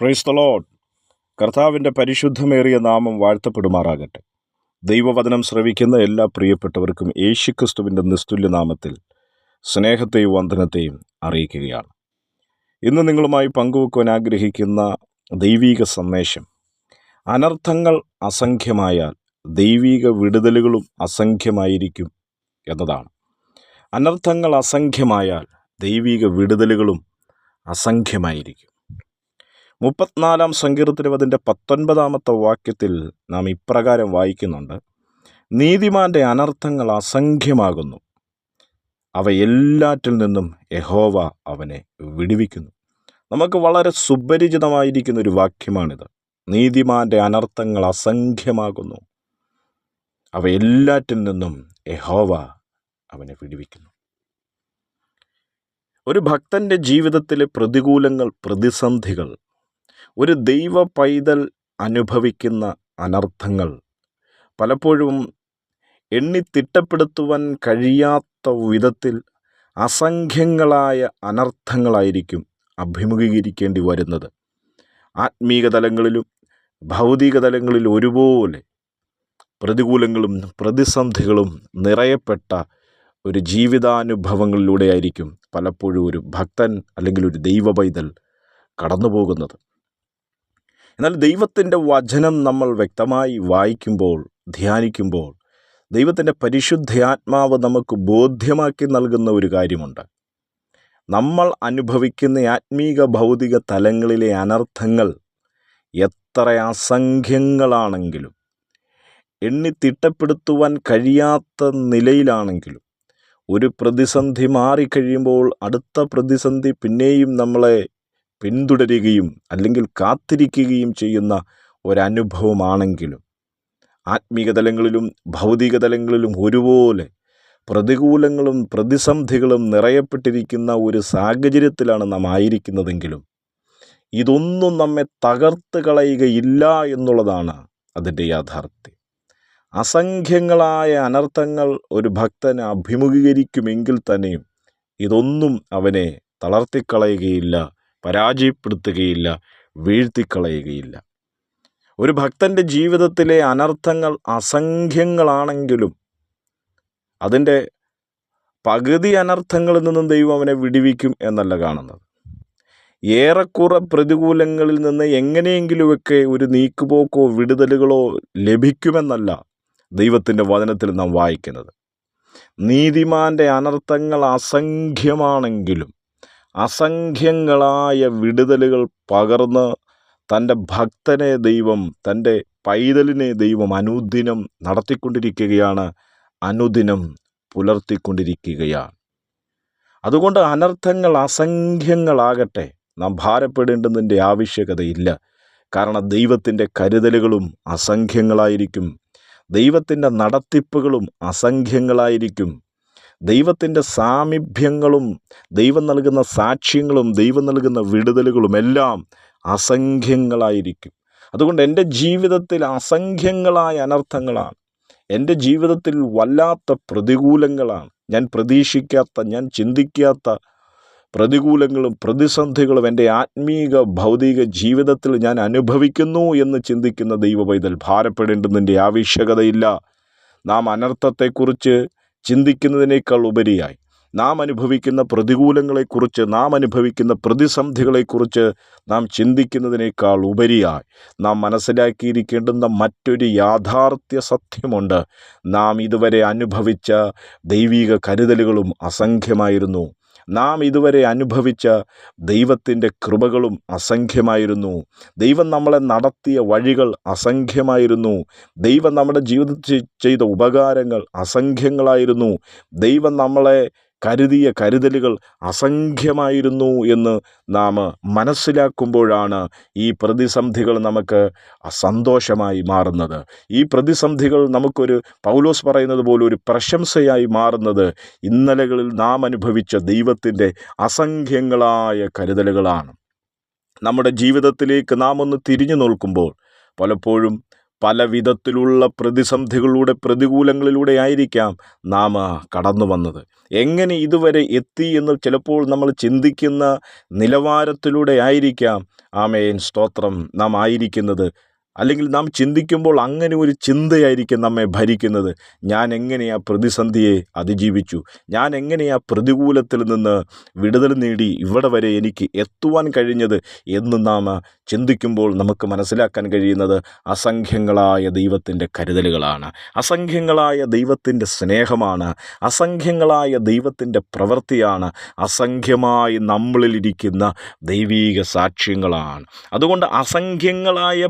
Price കർത്താവിന്റെ പരിശുദ്ധമേറിയ നാമം വാഴ്ത്തപ്പെടുമാറാകട്ടെ. ദൈവവചനം ശ്രവിക്കുന്ന എല്ലാ പ്രിയപ്പെട്ടവർക്കും യേശുക്രിസ്തുവിന്റെ നിസ്തുല്യ നാമത്തിൽ സ്നേഹത്തെയും വന്ദനത്തെയും അറിയിക്കുകയാണ്. ഇന്ന് നിങ്ങളുമായി പങ്കുവെക്കുവാൻ ആഗ്രഹിക്കുന്ന ദൈവീക സന്ദേശം. അനർത്ഥങ്ങൾ അസംഖ്യമായാൽ ദൈവീക വിടുതലുകളും അസംഖ്യമായിരിക്കും എന്നതാണ്. അനർത്ഥങ്ങൾ അസംഖ്യമായാൽ ദൈവീക വിടുതലുകളും അസംഖ്യമായിരിക്കും. മുപ്പത്തിനാലാം സങ്കീർത്തനം അതിന്റെ പത്തൊൻപതാമത്തെ വാക്യത്തിൽ നാം ഇപ്രകാരം വായിക്കുന്നുണ്ട്. നീതിമാന്റെ അനർത്ഥങ്ങൾ അസംഖ്യമാകുന്നു. അവ എല്ലാറ്റിൽ നിന്നും യഹോവ അവനെ വിടുവിക്കുന്നു. നമുക്ക് വളരെ സുപരിചിതമായിരിക്കുന്ന ഒരു വാക്യമാണിത്. നീതിമാന്റെ അനർത്ഥങ്ങൾ അസംഖ്യമാകുന്നു. അവ എല്ലാറ്റിൽ നിന്നും യഹോവ അവനെ വിടുവിക്കുന്നു. ഒരു ഭക്തന്റെ ജീവിതത്തിലെ പ്രതികൂലങ്ങൾ പ്രതിസന്ധികൾ ഒരു ദൈവ പൈതൽ അനുഭവിക്കുന്ന അനർത്ഥങ്ങൾ. പലപ്പോഴും എണ്ണി തിട്ടപ്പെടുത്തുവാൻ കഴിയാത്ത വിധത്തിൽ അസംഖ്യങ്ങളായ അനർത്ഥങ്ങളായിരിക്കും അഭിമുഖീകരിക്കേണ്ടി വരുന്നത്. ആത്മീക തലങ്ങളിലും ഭൗതിക തലങ്ങളിലും ഒരുപോലെ പ്രതികൂലങ്ങളും പ്രതിസന്ധികളും നിറയപ്പെട്ട ഒരു ജീവിതാനുഭവങ്ങളിലൂടെയായിരിക്കും പലപ്പോഴും ഒരു ഭക്തൻ അല്ലെങ്കിൽ ഒരു ദൈവപൈതൽ കടന്നു പോകുന്നത് എന്നാൽ ദൈവത്തിന്റെ വചനം നമ്മൾ വ്യക്തമായി വായിക്കുമ്പോൾ ധ്യാനിക്കുമ്പോൾ ദൈവത്തിന്റെ പരിശുദ്ധാത്മാവ് നമുക്ക് ബോധ്യമാക്കി നൽകുന്ന ഒരു കാര്യമുണ്ട്. നമ്മൾ അനുഭവിക്കുന്ന ആത്മീക ഭൗതിക തലങ്ങളിലെ അനർത്ഥങ്ങൾ എത്ര അസംഖ്യങ്ങളാണെങ്കിലും എണ്ണി തിട്ടപ്പെടുത്തുവാൻ കഴിയാത്ത നിലയിലാണെങ്കിലും ഒരു പ്രതിസന്ധി മാറിക്കഴിയുമ്പോൾ അടുത്ത പ്രതിസന്ധി പിന്നെയും നമ്മളെ പിന്തുടരുകയും അല്ലെങ്കിൽ കാത്തിരിക്കുകയും ചെയ്യുന്ന ഒരനുഭവമാണെങ്കിലും ആത്മീക തലങ്ങളിലും ഭൗതിക തലങ്ങളിലും ഒരുപോലെ പ്രതികൂലങ്ങളും പ്രതിസന്ധികളും നിറയപ്പെട്ടിരിക്കുന്ന ഒരു സാഹചര്യത്തിലാണ് നാം ആയിരിക്കുന്നതെങ്കിലും ഇതൊന്നും നമ്മെ തകർത്ത് കളയുകയില്ല എന്നുള്ളതാണ് അതിന്റെ യാഥാർത്ഥ്യം. അസംഖ്യങ്ങളായ അനർത്ഥങ്ങൾ ഒരു ഭക്തനെ അഭിമുഖീകരിക്കുമെങ്കിൽ തന്നെയും ഇതൊന്നും അവനെ തളർത്തിക്കളയുകയില്ല പരാജയപ്പെടുത്തുകയില്ല വീഴ്ത്തിക്കളയുകയില്ല. ഒരു ഭക്തന്റെ ജീവിതത്തിലെ അനർത്ഥങ്ങൾ അസംഖ്യങ്ങളാണെങ്കിലും അതിന്റെ പകുതി അനർത്ഥങ്ങളിൽ നിന്നും ദൈവം അവനെ വിടിവിക്കും എന്നല്ല കാണുന്നത്. ഏറെക്കുറെ പ്രതികൂലങ്ങളിൽ നിന്ന് എങ്ങനെയെങ്കിലുമൊക്കെ ഒരു നീക്കുപോക്കോ വിടുതലുകളോ ലഭിക്കുമെന്നല്ല ദൈവത്തിന്റെ വചനത്തിൽ നാം വായിക്കുന്നത്. നീതിമാന്റെ അനർത്ഥങ്ങൾ അസംഖ്യമാണെങ്കിലും അസംഖ്യങ്ങളായ വിടുതലുകൾ പകർന്ന് തന്റെ ഭക്തനെ ദൈവം തന്റെ പൈതലിനെ ദൈവം അനുദിനം നടത്തിക്കൊണ്ടിരിക്കുകയാണ് അനുദിനം പുലർത്തിക്കൊണ്ടിരിക്കുകയാണ്. അതുകൊണ്ട് അനർത്ഥങ്ങൾ അസംഖ്യങ്ങളാകട്ടെ നാം ഭാരപ്പെടേണ്ടതിന്റെ ആവശ്യകതയില്ല. കാരണം ദൈവത്തിന്റെ കരുതലുകളും അസംഖ്യങ്ങളായിരിക്കും. ദൈവത്തിന്റെ നടത്തിപ്പുകളും അസംഖ്യങ്ങളായിരിക്കും. ദൈവത്തിന്റെ സാമീപ്യങ്ങളും ദൈവം നൽകുന്ന സാക്ഷ്യങ്ങളും ദൈവം നൽകുന്ന വിടുതലുകളും എല്ലാം അസംഖ്യങ്ങളായിരിക്കും. അതുകൊണ്ട് എന്റെ ജീവിതത്തിൽ അസംഖ്യങ്ങളായ അനർത്ഥങ്ങളാണ്. എന്റെ ജീവിതത്തിൽ വല്ലാത്ത പ്രതികൂലങ്ങളാണ്. ഞാൻ പ്രതീക്ഷിക്കാത്ത ഞാൻ ചിന്തിക്കാത്ത പ്രതികൂലങ്ങളും പ്രതിസന്ധികളും എന്റെ ആത്മീക ഭൗതിക ജീവിതത്തിൽ ഞാൻ അനുഭവിക്കുന്നു എന്ന് ചിന്തിക്കുന്ന ദൈവ പൈതൽ ഭാരപ്പെടേണ്ടതിന്റെ ആവശ്യകതയില്ല. നാം അനർത്ഥത്തെക്കുറിച്ച് ചിന്തിക്കുന്നതിനേക്കാൾ ഉപരിയായി. നാം അനുഭവിക്കുന്ന പ്രതികൂലങ്ങളെക്കുറിച്ച് നാം അനുഭവിക്കുന്ന പ്രതിസന്ധികളെക്കുറിച്ച് നാം ചിന്തിക്കുന്നതിനേക്കാൾ ഉപരിയായി. നാം മനസ്സിലാക്കിയിരിക്കേണ്ടുന്ന മറ്റൊരു യാഥാർത്ഥ്യ സത്യമുണ്ട്. നാം ഇതുവരെ അനുഭവിച്ച ദൈവീക കരുതലുകളും അസംഖ്യമായിരുന്നു. നാം ഇതുവരെ അനുഭവിച്ച ദൈവത്തിന്റെ കൃപകളും അസംഖ്യമായിരുന്നു. ദൈവം നമ്മളെ നടത്തിയ വഴികൾ അസംഖ്യമായിരുന്നു. ദൈവം നമ്മുടെ ജീവിതത്തിൽ ചെയ്ത ഉപകാരങ്ങൾ അസംഖ്യങ്ങളായിരുന്നു. ദൈവം നമ്മളെ കരുതിയ കരുതലുകൾ അസംഖ്യമായിരുന്നു എന്ന് നാം മനസ്സിലാക്കുമ്പോഴാണ് ഈ പ്രതിസന്ധികൾ നമുക്ക് സന്തോഷമായി മാറുന്നത്. ഈ പ്രതിസന്ധികൾ നമുക്കൊരു പൗലോസ് പറയുന്നത് പോലെ ഒരു പ്രശംസയായി മാറുന്നത് ഇന്നലകളിൽ നാം അനുഭവിച്ച ദൈവത്തിന്റെ അസംഖ്യങ്ങളായ കരുതലുകളാണ്. നമ്മുടെ ജീവിതത്തിലേക്ക് നാം ഒന്ന് തിരിഞ്ഞു നോക്കുമ്പോൾ പലപ്പോഴും പല വിധത്തിലുള്ള പ്രതിസന്ധികളിലൂടെ പ്രതികൂലങ്ങളിലൂടെ ആയിരിക്കാം നാം കടന്നു വന്നത്. എങ്ങനെ ഇതുവരെ എത്തി എന്ന് ചിലപ്പോൾ നമ്മൾ ചിന്തിക്കുന്ന നിലവാരത്തിലൂടെ ആയിരിക്കാം. ആമേൻ. സ്തോത്രം. നാം ആയിരിക്കുന്നത് അല്ലെങ്കിൽ നാം ചിന്തിക്കുമ്പോൾ അങ്ങനെ ഒരു ചിന്തയായിരിക്കും നമ്മെ ഭരിക്കുന്നത്. ഞാൻ എങ്ങനെ ആ പ്രതിസന്ധിയെ അതിജീവിച്ചു? ഞാൻ എങ്ങനെ ആ പ്രതികൂലത്തിൽ നിന്ന് വിടുതൽ നേടി ഇവിടെ വരെ എനിക്ക് എത്തുവാൻ കഴിഞ്ഞത് എന്ന് നാം ചിന്തിക്കുമ്പോൾ നമുക്ക് മനസ്സിലാക്കാൻ കഴിയുന്നത് അസംഖ്യങ്ങളായ ദൈവത്തിന്റെ കരുതലുകളാണ്. അസംഖ്യങ്ങളായ ദൈവത്തിന്റെ സ്നേഹമാണ്. അസംഖ്യങ്ങളായ ദൈവത്തിന്റെ പ്രവൃത്തിയാണ്. അസംഖ്യമായി നമ്മളിലിരിക്കുന്ന ദൈവീക സാക്ഷ്യങ്ങളാണ്. അതുകൊണ്ട് അസംഖ്യങ്ങളായ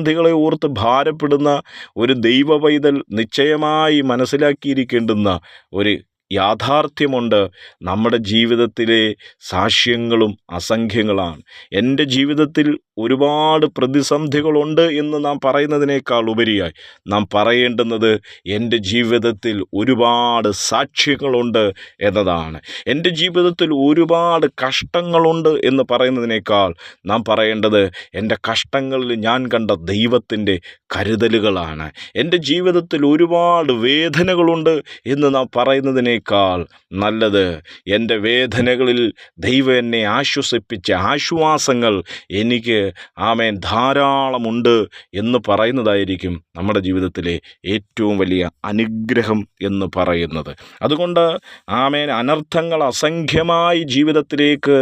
പ്രതിസന്ധികളെ ഓർത്ത് ഭാരപ്പെടുന്ന ഒരു ദൈവ പൈതൽ നിശ്ചയമായി മനസ്സിലാക്കിയിരിക്കേണ്ടുന്ന ഒരു യാഥാർത്ഥ്യമുണ്ട്. നമ്മുടെ ജീവിതത്തിലെ സാക്ഷ്യങ്ങളും അസംഖ്യങ്ങളാണ്. എന്റെ ജീവിതത്തിൽ ഒരുപാട് പ്രതിസന്ധികളുണ്ട് എന്ന് നാം പറയുന്നതിനേക്കാൾ ഉപരിയായി. നാം പറയേണ്ടുന്നത് എന്റെ ജീവിതത്തിൽ ഒരുപാട് സാക്ഷ്യങ്ങളുണ്ട് എന്നതാണ്. എന്റെ ജീവിതത്തിൽ ഒരുപാട് കഷ്ടങ്ങളുണ്ട് എന്ന് പറയുന്നതിനേക്കാൾ നാം പറയേണ്ടത് എന്റെ കഷ്ടങ്ങളിൽ ഞാൻ കണ്ട ദൈവത്തിന്റെ കരുതലുകളാണ്. എന്റെ ജീവിതത്തിൽ ഒരുപാട് വേദനകളുണ്ട് എന്ന് നാം പറയുന്നതിനേക്കാൾ നല്ലത്. എന്റെ വേദനകളിൽ ദൈവം എന്നെ ആശ്വസിപ്പിച്ച ആശ്വാസങ്ങൾ എനിക്ക് ആമേൻ ധാരാളമുണ്ട് എന്ന് പറയുന്നതായിരിക്കും. നമ്മുടെ ജീവിതത്തിലെ ഏറ്റവും വലിയ അനുഗ്രഹം എന്ന് പറയുന്നത്. അതുകൊണ്ട് ആമേൻ അനർത്ഥങ്ങൾ അസംഖ്യമായി ജീവിതത്തിലേക്ക്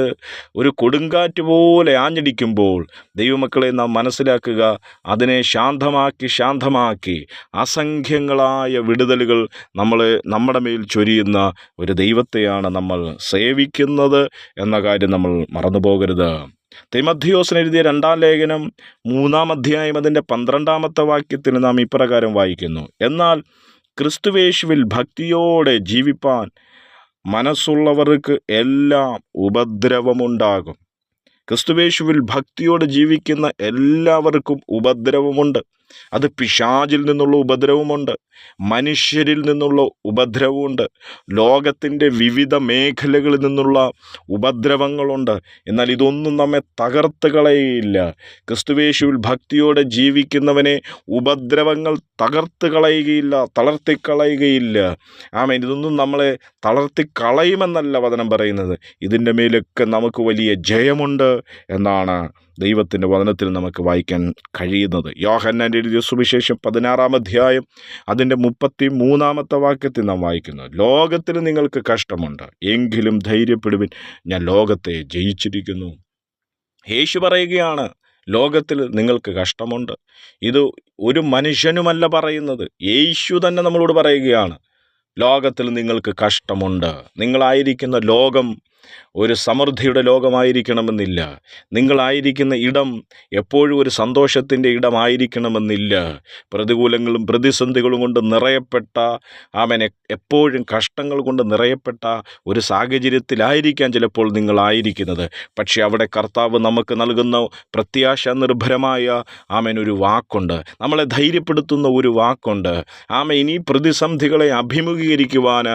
ഒരു കൊടുങ്കാറ്റ് പോലെ ആഞ്ഞടിക്കുമ്പോൾ ദൈവമക്കളെ നാം മനസ്സിലാക്കുക അതിനെ ശാന്തമാക്കി ശാന്തമാക്കി അസംഖ്യങ്ങളായ വിടുതലുകൾ നമ്മൾ നമ്മുടെ മേൽ ചൊരിയുന്ന ഒരു ദൈവത്തെയാണ് നമ്മൾ സേവിക്കുന്നത് എന്ന കാര്യം നമ്മൾ മറന്നു പോകരുത് തിമദ്ധിയോസിന് എഴുതിയ രണ്ടാം ലേഖനം മൂന്നാം അധ്യായം അതിന്റെ പന്ത്രണ്ടാമത്തെ വാക്യത്തിന് നാം ഇപ്രകാരം വായിക്കുന്നു. എന്നാൽ ക്രിസ്തുവേശുവിൽ ഭക്തിയോടെ ജീവിപ്പാൻ മനസ്സുള്ളവർക്ക് എല്ലാം ഉപദ്രവമുണ്ടാകും. ക്രിസ്തുവേശുവിൽ ഭക്തിയോടെ ജീവിക്കുന്ന എല്ലാവർക്കും ഉപദ്രവമുണ്ട്. അത് പിശാചിൽ നിന്നുള്ള ഉപദ്രവമുണ്ട് മനുഷ്യരിൽ നിന്നുള്ള ഉപദ്രവമുണ്ട് ലോകത്തിന്റെ വിവിധ മേഖലകളിൽ നിന്നുള്ള ഉപദ്രവങ്ങളുണ്ട്. എന്നാൽ ഇതൊന്നും നമ്മെ തകർത്ത് കളയുകയില്ല ക്രിസ്തുവേശുവിൽ ഭക്തിയോടെ ജീവിക്കുന്നവനെ ഉപദ്രവങ്ങൾ തകർത്ത് കളയുകയില്ല തളർത്തിക്കളയുകയില്ല ആമേൻ. ഇതൊന്നും നമ്മളെ തളർത്തിക്കളയുമെന്നല്ല വചനം പറയുന്നത്. ഇതിന്റെ മേലൊക്കെ നമുക്ക് വലിയ ജയമുണ്ട് എന്നാണ് ദൈവത്തിന്റെ വചനത്തിൽ നമുക്ക് വായിക്കാൻ കഴിയുന്നത്. യോഹന്നാന്റെ എഴുതിയ സുവിശേഷം പതിനാറാം അധ്യായം അതിന്റെ മുപ്പത്തി മൂന്നാമത്തെ വാക്യത്തിൽ നാം വായിക്കുന്നു. ലോകത്തിൽ നിങ്ങൾക്ക് കഷ്ടമുണ്ട് എങ്കിലും ധൈര്യപ്പെടുവിൻ. ഞാൻ ലോകത്തെ ജയിച്ചിരിക്കുന്നു. യേശു പറയുകയാണ് ലോകത്തിൽ നിങ്ങൾക്ക് കഷ്ടമുണ്ട്. ഇത് ഒരു മനുഷ്യനുമല്ല പറയുന്നത്. യേശു തന്നെ നമ്മളോട് പറയുകയാണ് ലോകത്തിൽ നിങ്ങൾക്ക് കഷ്ടമുണ്ട്. നിങ്ങളായിരിക്കുന്ന ലോകം ഒരു സമൃദ്ധിയുടെ ലോകമായിരിക്കണമെന്നില്ല. നിങ്ങളായിരിക്കുന്ന ഇടം എപ്പോഴും ഒരു സന്തോഷത്തിന്റെ ഇടമായിരിക്കണമെന്നില്ല. പ്രതികൂലങ്ങളും പ്രതിസന്ധികളും കൊണ്ട് നിറയപ്പെട്ട ആമനെ എപ്പോഴും കഷ്ടങ്ങൾ കൊണ്ട് നിറയപ്പെട്ട ഒരു സാഹചര്യത്തിലായിരിക്കാം ചിലപ്പോൾ നിങ്ങളായിരിക്കുന്നത്. പക്ഷേ അവിടെ കർത്താവ് നമുക്ക് നൽകുന്ന പ്രത്യാശ നിർഭരമായ ആമൻ ഒരു വാക്കുണ്ട്. നമ്മളെ ധൈര്യപ്പെടുത്തുന്ന ഒരു വാക്കുണ്ട്. ആമ ഇനി പ്രതിസന്ധികളെ അഭിമുഖീകരിക്കുവാൻ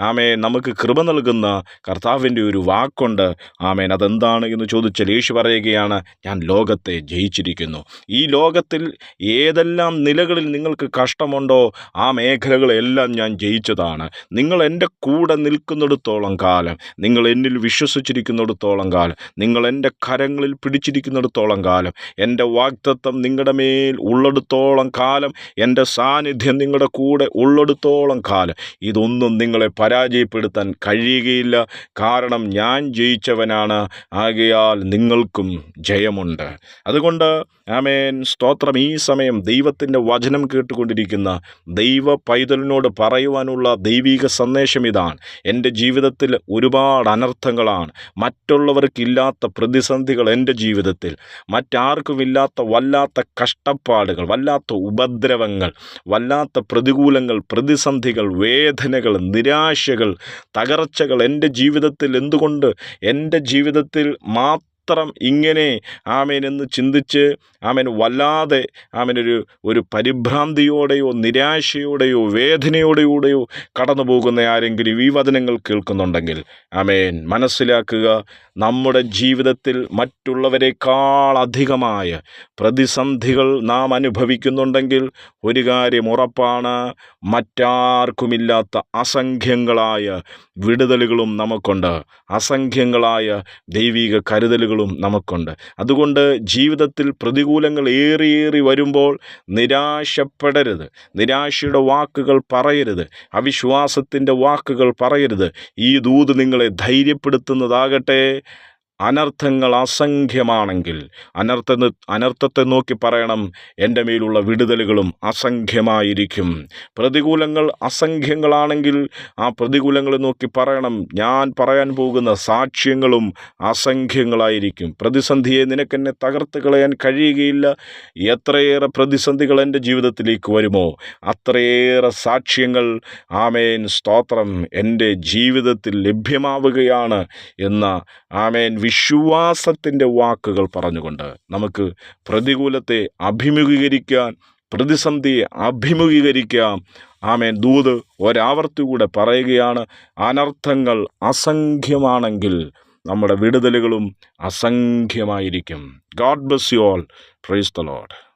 ആമേ നമുക്ക് കൃപ നൽകുന്ന കർത്താവിന്റെ ഒരു വാക്കുണ്ട് ആമേൻ അതെന്താണ് എന്ന് ചോദിച്ചാൽ യേശു പറയുകയാണ് ഞാൻ ലോകത്തെ ജയിച്ചിരിക്കുന്നു. ഈ ലോകത്തിൽ ഏതെല്ലാം നിലകളിൽ നിങ്ങൾക്ക് കഷ്ടമുണ്ടോ ആ മേഖലകളെല്ലാം ഞാൻ ജയിച്ചതാണ്. നിങ്ങൾ എന്റെ കൂടെ നിൽക്കുന്നിടത്തോളം കാലം നിങ്ങൾ എന്നിൽ വിശ്വസിച്ചിരിക്കുന്നിടത്തോളം കാലം നിങ്ങൾ എന്റെ കരങ്ങളിൽ പിടിച്ചിരിക്കുന്നിടത്തോളം കാലം എന്റെ വാഗ്ദത്തം നിങ്ങളുടെ മേൽ ഉള്ളിടത്തോളം കാലം എന്റെ സാന്നിധ്യം നിങ്ങളുടെ കൂടെ ഉള്ളിടത്തോളം കാലം. ഇതൊന്നും നിങ്ങളെ പരാജയപ്പെടുത്താൻ കഴിയുകയില്ല. കാരണം ഞാൻ ജയിച്ചവനാണ്. ആകയാൽ നിങ്ങൾക്കും ജയമുണ്ട്. അതുകൊണ്ട് ആമേൻ. സ്തോത്രം. ഈ സമയം ദൈവത്തിന്റെ വചനം കേട്ടുകൊണ്ടിരിക്കുന്ന ദൈവ പൈതലിനോട് പറയുവാനുള്ള ദൈവിക സന്ദേശം ഇതാണ് എന്റെ ജീവിതത്തിൽ ഒരുപാട് അനർത്ഥങ്ങളാണ്. മറ്റുള്ളവർക്കില്ലാത്ത പ്രതിസന്ധികൾ എന്റെ ജീവിതത്തിൽ. മറ്റാർക്കുമില്ലാത്ത വല്ലാത്ത കഷ്ടപ്പാടുകൾ വല്ലാത്ത ഉപദ്രവങ്ങൾ വല്ലാത്ത പ്രതികൂലങ്ങൾ പ്രതിസന്ധികൾ വേദനകൾ നിരാശകൾ തകർച്ചകൾ എന്റെ ജീവിതത്തിൽ എന്തുകൊണ്ട് എന്റെ ജീവിതത്തിൽ മാത്രം ഇങ്ങനെ ആമേൻ എന്ന് ചിന്തിച്ച് ആമേൻ വല്ലാതെ ആമേൻ ഒരു പരിഭ്രാന്തിയോടെയോ നിരാശയോടെയോ വേദനയോടെയോടെയോ കടന്നു പോകുന്ന ആരെങ്കിലും ഈ വചനങ്ങൾ കേൾക്കുന്നുണ്ടെങ്കിൽ ആമേൻ മനസ്സിലാക്കുക നമ്മുടെ ജീവിതത്തിൽ മറ്റുള്ളവരെക്കാൾ അധികമായ പ്രതിസന്ധികൾ നാം അനുഭവിക്കുന്നുണ്ടെങ്കിൽ ഒരു കാര്യം ഉറപ്പാണ് മറ്റാർക്കുമില്ലാത്ത അസംഖ്യങ്ങളായ വിടുതലുകളും നമുക്കുണ്ട്. അസംഖ്യങ്ങളായ ദൈവിക കരുതലുകളും നമുക്കുണ്ട്. അതുകൊണ്ട് ജീവിതത്തിൽ പ്രതികൂലങ്ങൾ ഏറിയേറി വരുമ്പോൾ നിരാശപ്പെടരുത്. നിരാശയുടെ വാക്കുകൾ പറയരുത്. അവിശ്വാസത്തിന്റെ വാക്കുകൾ പറയരുത്. ഈ ദൂത് നിങ്ങളെ ധൈര്യപ്പെടുത്തുന്നതാകട്ടെ. അനർത്ഥങ്ങൾ അസംഖ്യമാണെങ്കിൽ അനർത്ഥ അനർത്ഥത്തെ നോക്കി പറയണം എന്റെ മേലുള്ള വിടുതലുകളും അസംഖ്യമായിരിക്കും. പ്രതികൂലങ്ങൾ അസംഖ്യങ്ങളാണെങ്കിൽ ആ പ്രതികൂലങ്ങളെ നോക്കി പറയണം. ഞാൻ പറയാൻ പോകുന്ന സാക്ഷ്യങ്ങളും അസംഖ്യങ്ങളായിരിക്കും. പ്രതിസന്ധിയെ നിനക്കെന്നെ തകർത്ത് കളയാൻ കഴിയുകയില്ല. എത്രയേറെ പ്രതിസന്ധികൾ എന്റെ ജീവിതത്തിലേക്ക് വരുമോ? അത്രയേറെ സാക്ഷ്യങ്ങൾ ആമേൻ സ്തോത്രം എന്റെ ജീവിതത്തിൽ ലഭ്യമാവുകയാണ് എന്ന ആമേൻ വിശ്വാസത്തിന്റെ വാക്കുകൾ പറഞ്ഞുകൊണ്ട് നമുക്ക് പ്രതികൂലത്തെ അഭിമുഖീകരിക്കാൻ പ്രതിസന്ധിയെ അഭിമുഖീകരിക്കാം. ആമേൻ. ദൂത് ഒരാവർത്തി കൂടെ പറയുകയാണ് അനർത്ഥങ്ങൾ അസംഖ്യമാണെങ്കിൽ നമ്മുടെ വിടുതലുകളും അസംഖ്യമായിരിക്കും. God bless you all praise the Lord